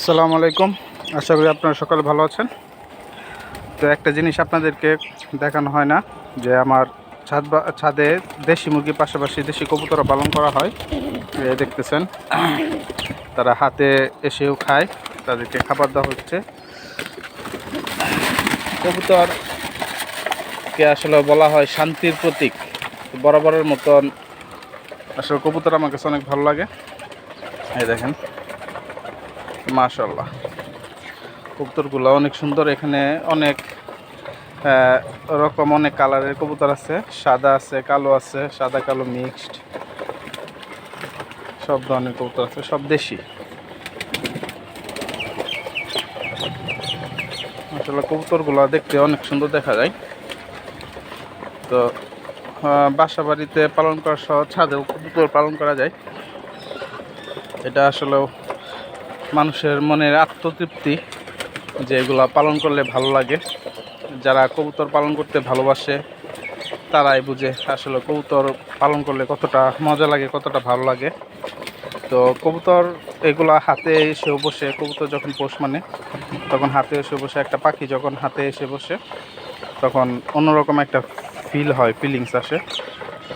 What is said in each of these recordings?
আসসালামু আলাইকুম। আশা করি আপনারা সকালে ভালো আছেন। তো একটা জিনিস আপনাদেরকে দেখানো হয় না, যে আমার ছাদ ছাদে দেশি মুরগির পাশাপাশি দেশি কবুতরা পালন করা হয়। এই দেখতেছেন, তারা হাতে এসেও খায়, তাদেরকে খাবার দেওয়া হচ্ছে। কবুতরকে আসলে বলা হয় শান্তির প্রতীক, বরাবরের মতন আসলে কবুতর আমার কাছে অনেক ভালো লাগে। এই দেখেন মাশাল্লাহ কবুতরগুলো অনেক সুন্দর, এখানে অনেক রকম অনেক কালারের কবুতর আছে। সাদা আছে, কালো আছে, সাদা, কালো মিক্সড। সব ধরনের কবুতর আছে, সব দেশি। আসলে কবুতরগুলো দেখতে অনেক সুন্দর দেখা যায়। তো বাসা বাড়িতে পালন করা সহ ছাদেও কবুতর পালন করা যায়। এটা আসলেও মানুষের মনের আত্মতৃপ্তি যে এগুলা পালন করলে ভালো লাগে। যারা কবুতর পালন করতে ভালোবাসে, তারাই বুঝে আসলে কবুতর পালন করলে কতটা মজা লাগে, কতটা ভালো লাগে। তো কবুতর এগুলা হাতে এসে বসে, কবুতর যখন পোষ মানে তখন হাতে এসে বসে একটা পাখি যখন হাতে এসে বসে, তখন অন্যরকম একটা ফিল হয় ফিলিংস আসে।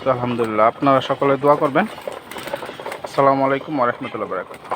তো আলহামদুলিল্লাহ, আপনারা সকলে দোয়া করবেন। আসসালামু আলাইকুম ওরহমতুল্লাহ বারাকাতুহু।